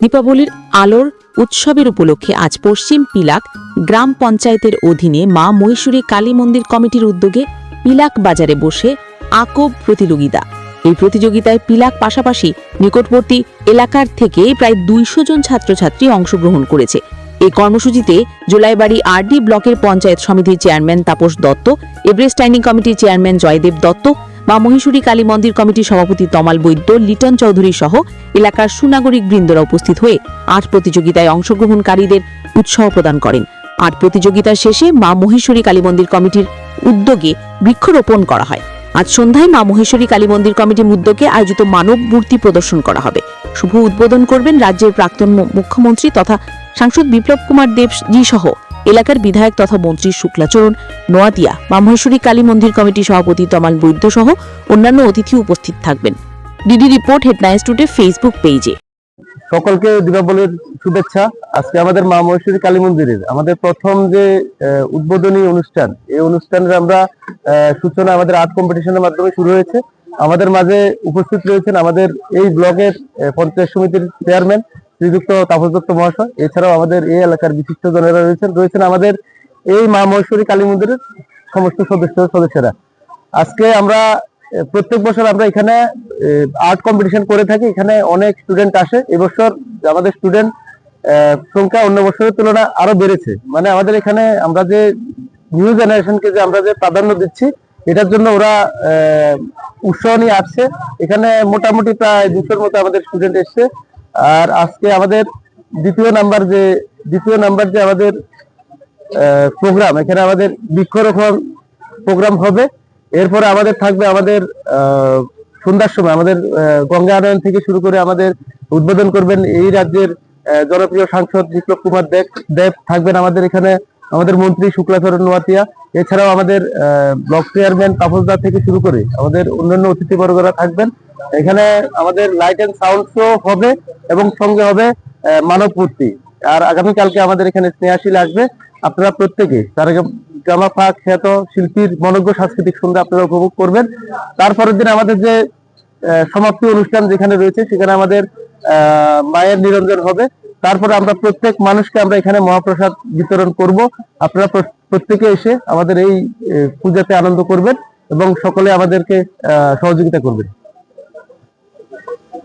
দীপাবলির আলোর উৎসবের উপলক্ষে আজ পশ্চিম পিলাক গ্রাম পঞ্চায়েতের অধীনে মা মহীশুরী কালী মন্দির কমিটির উদ্যোগে পিলাক বাজারে বসে আকব প্রতিযোগিতা। এই প্রতিযোগিতায় পিলাক পাশাপাশি নিকটবর্তী এলাকার থেকে প্রায় দুইশো জন ছাত্রছাত্রী অংশগ্রহণ করেছে। এই কর্মসূচিতে জোলাইবাড়ি আরডি ব্লকের পঞ্চায়েত সমিতির chairman Tapas Dutta, Everest standing কমিটির চেয়ারম্যান জয়দেব দত্ত মা মহীশুরী কালী মন্দির কমিটির সভাপতি তমাল বৈদ্য, লিটন চৌধুরী সহ এলাকার সুনাগরিক বৃন্দরা উপস্থিত হয়ে আর্ট প্রতিযোগিতায় অংশগ্রহণকারীদের উৎসাহ প্রদান করেন। আর্ট প্রতিযোগিতার শেষে মা মহেশ্বরী কালী মন্দির কমিটির উদ্যোগে বৃক্ষরোপণ করা হয়। আজ সন্ধ্যায় মা মহেশ্বরী কালী মন্দির কমিটির উদ্যোগে আয়োজিত মানব মূর্তি প্রদর্শন করা হবে। শুভ উদ্বোধন করবেন রাজ্যের প্রাক্তন মুখ্যমন্ত্রী তথা সাংসদ বিপ্লব কুমার দেবজি সহ এলাকার বিধায়ক তথা মন্ত্রী শুক্লাচরণ নোয়াতিয়া মা মহেশ্বরী কালী মন্দির কমিটির সভাপতি তমাল বৈদ্য সহ অন্যান্য অতিথি উপস্থিত থাকবেন। DD report, headlines today Facebook পেজে। সকলকে দীপাবলির শুভেচ্ছা। আজকে আমাদের মা মহেশ্বরী কালী মন্দিরের আমাদের প্রথম যে উদ্বোধনী অনুষ্ঠান, এই অনুষ্ঠানের আমরা সূচনা আমাদের আর্ট কম্পিটিশনের মাধ্যমে শুরু হয়েছে। আমাদের মাঝে উপস্থিত রয়েছেন আমাদের এই ব্লকের পঞ্চায়েত সমিতির চেয়ারম্যান শ্রীযুক্ত তাপস দত্ত মহাশয়। এছাড়াও আমাদের এই এলাকার বিশিষ্ট জনেরা রয়েছেন। রয়েছেন আমাদের এই মা মহেশ্বরী কালী মন্দিরের সমস্ত সদস্য সদস্যরা। আজকে আমরা প্রত্যেক বছর আমরা এখানে আর্ট কম্পিটিশন করে থাকি। এখানে অনেক স্টুডেন্ট আসে। এবছর আমাদের স্টুডেন্ট সংখ্যা অন্য বছরের তুলনায় আরও বেড়েছে। মানে আমাদের এখানে আমরা যে নিউ জেনারেশনকে যে আমরা যে প্রাধান্য দিচ্ছি এটার জন্য ওরা আহ, উৎসাহ নিয়ে আসছে। এখানে মোটামুটি প্রায় দুশোর মতো আমাদের স্টুডেন্ট এসছে। আর আজকে আমাদের দ্বিতীয় নাম্বার যে, দ্বিতীয় নাম্বার যে আমাদের প্রোগ্রাম এখানে আমাদের বৃক্ষরোপণ প্রোগ্রাম হবে। এরপরে আমাদের থাকবে আমাদের সন্ধ্যার সময়, আমাদের গঙ্গা আনয়ন থেকে শুরু করে আমাদের উদ্বোধন করবেন এই রাজ্যের জনপ্রিয় সাংসদ বিপ্লব কুমার দেব দেব থাকবেন আমাদের এখানে, আমাদের মন্ত্রী শুক্লাচরণ নোয়াতিয়া এছাড়াও আমাদের ব্লক চেয়ারম্যান তাপসদা থেকে শুরু করে আমাদের অন্যান্য অতিথিবর্গরা থাকবেন। এখানে আমাদের লাইট এন্ড সাউন্ড শো হবে এবং সঙ্গে হবে মানব মূর্তি। আর আগামীকালকে আমাদের এখানে স্নেহাশীল আসবে আপনারা প্রত্যেকে। তার আগে জামাফা খ্যাত শিল্পীর মনজ্ঞ সাংস্কৃতিক সন্ধ্যা আপনারা উপভোগ করবেন। তারপরের দিন আমাদের যে সমাপ্তি অনুষ্ঠান যেখানে রয়েছে, সেখানে আমাদের মায়ের নিরঞ্জন হবে। তারপরে আমরা প্রত্যেক মানুষকে আমরা এখানে মহাপ্রসাদ বিতরণ করব। আপনারা প্রত্যেকে এসে আমাদের এই পূজাতে আনন্দ করবেন এবং সকলে আমাদেরকে সহযোগিতা করবেন।